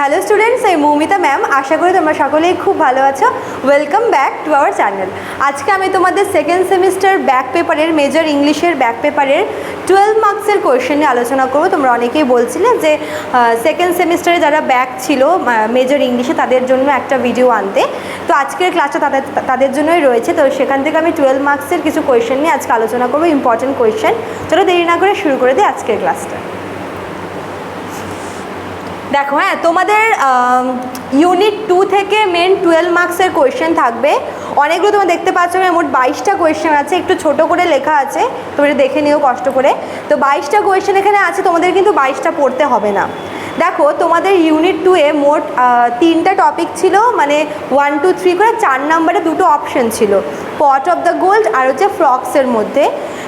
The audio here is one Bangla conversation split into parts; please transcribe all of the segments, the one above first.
হ্যালো স্টুডেন্টস এই মৌমিতা ম্যাম আশা করি তোমরা সকলেই খুব ভালো আছো। Welcome back to our channel আজকে আমি তোমাদের সেকেন্ড সেমিস্টার ব্যাক পেপারের মেজর ইংলিশের ব্যাক পেপারের টুয়েলভ মার্কসের কোয়েশ্চেন নিয়ে আলোচনা করব। তোমরা অনেকেই বলছিলে যে সেকেন্ড সেমিস্টারে যারা ব্যাক ছিল মেজর ইংলিশে তাদের জন্য একটা ভিডিও আনতে। তো আজকের ক্লাসটা তাদের তাদের জন্যই রয়েছে। তো সেখান থেকে আমি টুয়েলভ মার্কসের কিছু কোয়েশ্চেন নিয়ে আজকে আলোচনা করব ইম্পর্টেন্ট কোয়েশ্চেন চলো দেরি না করে শুরু করে দিই আজকের ক্লাসটা দেখো হ্যাঁ তোমাদের ইউনিট টু থেকে মেন টুয়েলভ মার্কসের কোয়েশ্চেন থাকবে। অনেকগুলো তোমরা দেখতে পাচ্ছ এখানে মোট বাইশটা কোয়েশ্চেন আছে। একটু ছোট করে লেখা আছে, তোমরা দেখে নিও কষ্ট করে। তো বাইশটা কোয়েশ্চেন এখানে আছে, তোমাদের কিন্তু বাইশটা পড়তে হবে না। দেখো, তোমাদের ইউনিট টুয়ে মোট তিনটা টপিক ছিল মানে ওয়ান টু থ্রি করে চার নাম্বারে দুটো অপশন ছিল। পট অফ দ্য গোল্ড আর হচ্ছে ফ্রক্সের মধ্যে।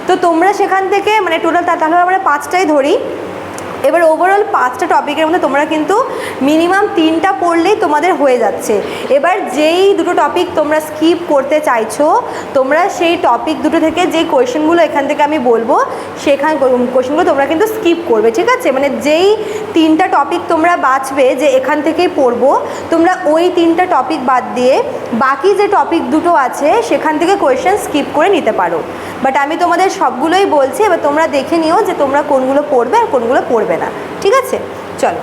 তো তোমরা সেখান থেকে মানে টোটাল তাহলে আমরা পাঁচটাই ধরি। এবার ওভারঅল পাঁচটা টপিকের মধ্যে তোমরা কিন্তু মিনিমাম তিনটা পড়লেই তোমাদের হয়ে যাচ্ছে। এবার যেই দুটো টপিক তোমরা স্কিপ করতে চাইছো, তোমরা সেই টপিক দুটো থেকে যে কোয়েশনগুলো এখান থেকে আমি বলব, সেখান কোয়েশনগুলো তোমরা কিন্তু স্কিপ করবে, ঠিক আছে? মানে যেই তিনটা টপিক তোমরা বাঁচবে যে এখান থেকেই পড়ব, তোমরা ওই তিনটা টপিক বাদ দিয়ে বাকি যে টপিক দুটো আছে, সেখান থেকে কোয়েশ্চেন স্কিপ করে নিতে পারো। বাট আমি তোমাদের সবগুলোই বলছি, এবার তোমরা দেখে নিও যে তোমরা কোনগুলো পড়বে আর কোনগুলো পড়বে না, ঠিক আছে? চলো।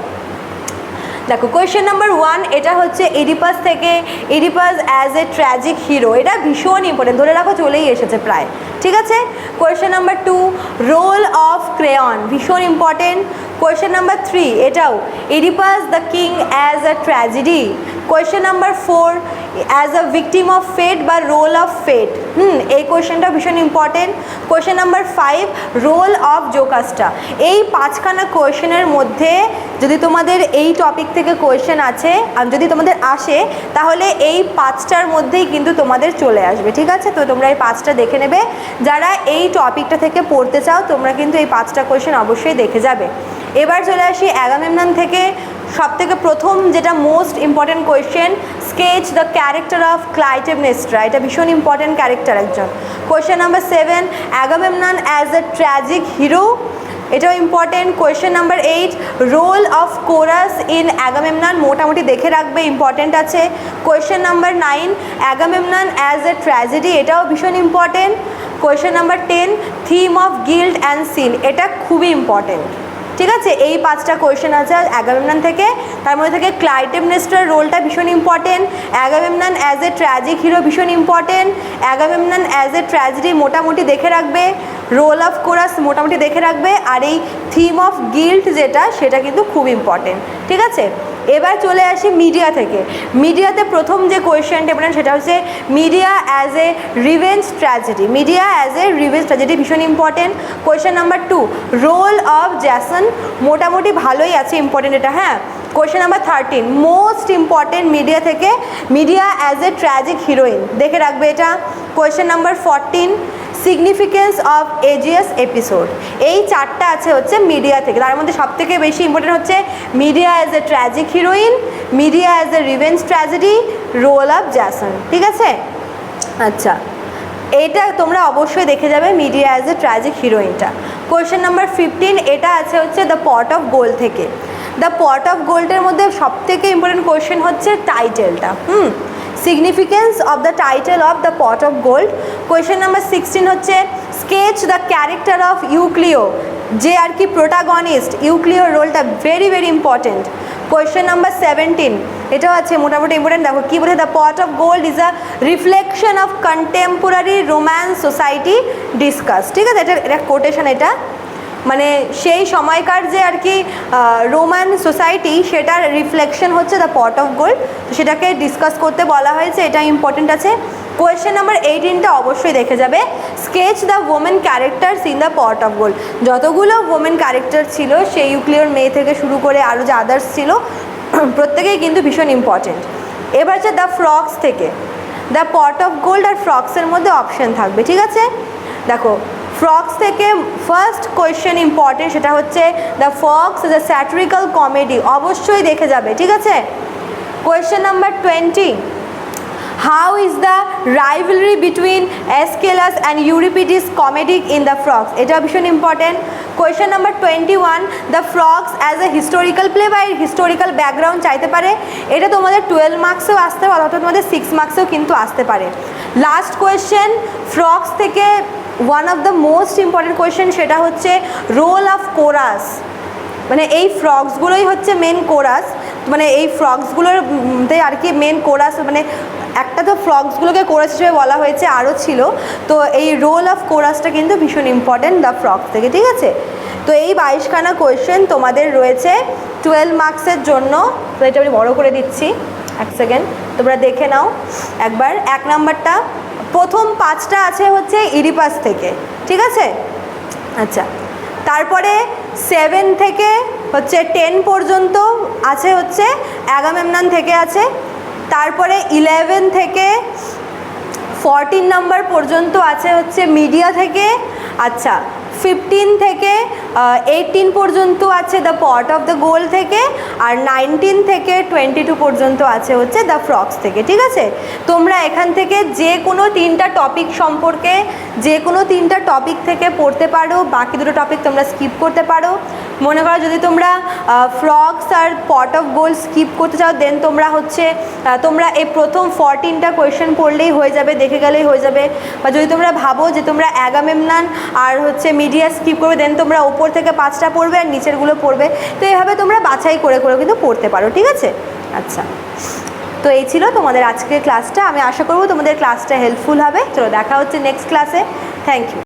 দেখো কোয়েশ্চেন নাম্বার ওয়ান এটা হচ্ছে এডিপাস থেকে Oedipus as a tragic hero এটা ভীষণ ইম্পর্টেন্ট ধরে রাখো চলেই এসেছে প্রায়, ঠিক আছে? Question number two role of Creon ভীষণ ইম্পর্টেন্ট কোয়েশ্চেন নাম্বার থ্রি এটাও Oedipus the king as a tragedy question number four as a victim of fate বা রোল অফ ফেট হুম এই কোয়েশ্চেনটা ভীষণ important question number five role of Jocasta এই পাঁচখানা কোয়েশ্চেনের মধ্যে যদি তোমাদের এই টপিক থেকে কোয়েশ্চেন আছে আর যদি তোমাদের আসে, তাহলে এই পাঁচটার মধ্যেই কিন্তু তোমাদের চলে আসবে, ঠিক আছে? তো তোমরা এই পাঁচটা দেখে নেবে। যারা এই টপিকটা থেকে পড়তে চাও, তোমরা কিন্তু এই পাঁচটা কোয়েশ্চেন অবশ্যই দেখে যাবে। এবার চলে আসি অ্যাগামেমনান থেকে। সব থেকে প্রথম যেটা most important question sketch the character of Clytemnestra এটা ভীষণ ইম্পর্টেন্ট ক্যারেক্টার একজন। Question number seven Agamemnon as a tragic hero এটাও important question number eight role of chorus in Agamemnon মোটামুটি দেখে রাখবে ইম্পর্টেন্ট আছে। Question number nine Agamemnon as a tragedy এটাও ভীষণ important question number ten theme of guilt and sin এটা খুবই ইম্পর্টেন্ট ঠিক আছে? এই পাঁচটা কোয়েশ্চেন আছে অ্যাগামেমনান থেকে। তার মধ্যে থেকে ক্লাইটেমনেস্টার রোলটা ভীষণ important Agamemnon as a tragic hero ভীষণ important Agamemnon as a tragedy মোটামুটি দেখে রাখবে। রোল অফ কোরাস মোটামুটি দেখে রাখবে। আর এই থিম অফ গিল্ট যেটা, সেটা কিন্তু খুব ইম্পর্টেন্ট ঠিক আছে? এবার চলে আসি মিডিয়া থেকে। মিডিয়াতে প্রথম যে কোয়েশ্চেনটা বললেন সেটা হচ্ছে Medea as a revenge tragedy Medea as a revenge tragedy ভীষণ important question number two role of Jason মোটামুটি ভালোই আছে ইম্পর্টেন্ট এটা হ্যাঁ? Question number thirteen most important Medea থেকে Medea as a tragic heroine দেখে রাখবে এটা। Question number fourteen significance of Aegeus episode এই চারটা আছে হচ্ছে মিডিয়া থেকে। তার মধ্যে সব থেকে বেশি ইম্পর্টেন্ট হচ্ছে Medea as a tragic heroine Medea as a revenge tragedy role of Jason ঠিক আছে? আচ্ছা। এইটা তোমরা অবশ্যই দেখে যাবে মিডিয়া অ্যাজ এ ট্র্যাজিক হিরোইনটা কোয়েশ্চেন নাম্বার ফিফটিন এটা আছে হচ্ছে দ্য পট অফ গোল্ড থেকে। দ্য পট অফ গোল্ডের মধ্যে সব থেকে ইম্পর্টেন্ট কোয়েশ্চেন হচ্ছে টাইটেলটা হুম? Significance of the title of the pot of gold question number sixteen হচ্ছে sketch the character of Euclio যে আর কি প্রোটাগনিস্ট ইউক্লিওর রোলটা very very important question number seventeen এটাও আছে মোটামুটি ইম্পর্টেন্ট দেখো, কী বলে? The pot of gold is a reflection of contemporary romance society discuss ঠিক আছে? এটা এটা কোটেশন এটা মানে সেই সময়কার যে আর কি রোমান সোসাইটি সেটার রিফ্লেকশন হচ্ছে দ্য পট অফ গোল্ড তো সেটাকে ডিসকাস করতে বলা হয়েছে, এটা ইম্পর্টেন্ট আছে। কোয়েশ্চেন নাম্বার এইটিনটা অবশ্যই দেখে যাবে। Sketch the women characters in the pot of gold যতগুলো ওমেন ক্যারেক্টার ছিল, সেই ইউক্লিয়র মেয়ে থেকে শুরু করে আরও যে আদার্স ছিল, প্রত্যেকেই কিন্তু ভীষণ ইম্পর্টেন্ট এবার হচ্ছে দ্য ফ্রক্স থেকে। দ্য পট অফ গোল্ড আর ফ্রক্সের মধ্যে অপশন থাকবে, ঠিক আছে? দেখো ফ্রক্স থেকে ফার্স্ট কোয়েশ্চেন ইম্পর্টেন্ট সেটা হচ্ছে the frogs is a satirical comedy অবশ্যই দেখে যাবে, ঠিক আছে? Question number twenty how is the rivalry between Aeschylus and Euripides comedic in the frogs এটা ভীষণ important question number twenty one the frogs as a historical play বা হিস্টোরিক্যাল ব্যাকগ্রাউন্ড চাইতে পারে। এটা তোমাদের টুয়েলভ মার্কসেও আসতে পারে, অথবা তোমাদের সিক্স মার্কসেও কিন্তু আসতে পারে। লাস্ট কোয়েশ্চেন ফ্রক্স থেকে one of the most important question সেটা হচ্ছে রোল অফ কোরাস মানে এই ফ্রক্সগুলোই হচ্ছে মেন কোরাস মানে এই ফ্রক্সগুলোর মধ্যে আর কি মেন কোরাস মানে একটা তো ফ্রক্সগুলোকে কোরাস হিসেবে বলা হয়েছে, আরও ছিল। তো এই রোল অফ কোরাসটা কিন্তু ভীষণ ইম্পর্টেন্ট দ্য ফ্রক্স থেকে, ঠিক আছে? তো এই বাইশখানা কোয়েশ্চেন তোমাদের রয়েছে টুয়েলভ মার্কসের জন্য। তো এটা আমি বড়ো করে দিচ্ছি, এক সেকেন্ড তোমরা দেখে নাও। একবার, এক নাম্বারটা প্রথম পাঁচটা আছে হচ্ছে ইরিপাস থেকে, ঠিক আছে? আচ্ছা তারপরে সেভেন থেকে হচ্ছে টেন পর্যন্ত আছে হচ্ছে অ্যাগামেমনান থেকে আছে, তারপরে ইলেভেন থেকে ফরটিন নাম্বার পর্যন্ত আছে হচ্ছে মিডিয়া থেকে আচ্ছা ফিফটিন থেকে এইটিন পর্যন্ত আছে the pot of the gold থেকে, আর নাইনটিন থেকে টোয়েন্টি টু পর্যন্ত আছে হচ্ছে দ্য ফ্রক্স থেকে, ঠিক আছে? তোমরা এখান থেকে যে কোনো তিনটা টপিক সম্পর্কে, যে কোনো তিনটা টপিক থেকে পড়তে পারো, বাকি দুটো টপিক তোমরা স্কিপ করতে পারো। মনে করো যদি তোমরা ফ্রক্স আর পট অফ গোল স্কিপ করতে চাও দেন তোমরা হচ্ছে তোমরা এই প্রথম ফরটিনটা কোয়েশ্চেন পড়লেই হয়ে যাবে, দেখে গেলেই হয়ে যাবে। বা যদি তোমরা ভাবো যে তোমরা অ্যাগামেমনান আর হচ্ছে মিডিয়া স্কিপ করবে দেন তোমরা ওপর থেকে পাঁচটা পড়বে আর নিচেরগুলো পড়বে। তো এভাবে তোমরা বাছাই করে করে কিন্তু পড়তে পারো, ঠিক আছে? আচ্ছা। তো এই ছিল তোমাদের আজকের ক্লাসটা আমি আশা করব তোমাদের ক্লাসটা হেল্পফুল হবে। চলো দেখা হচ্ছে নেক্সট ক্লাসে থ্যাংক ইউ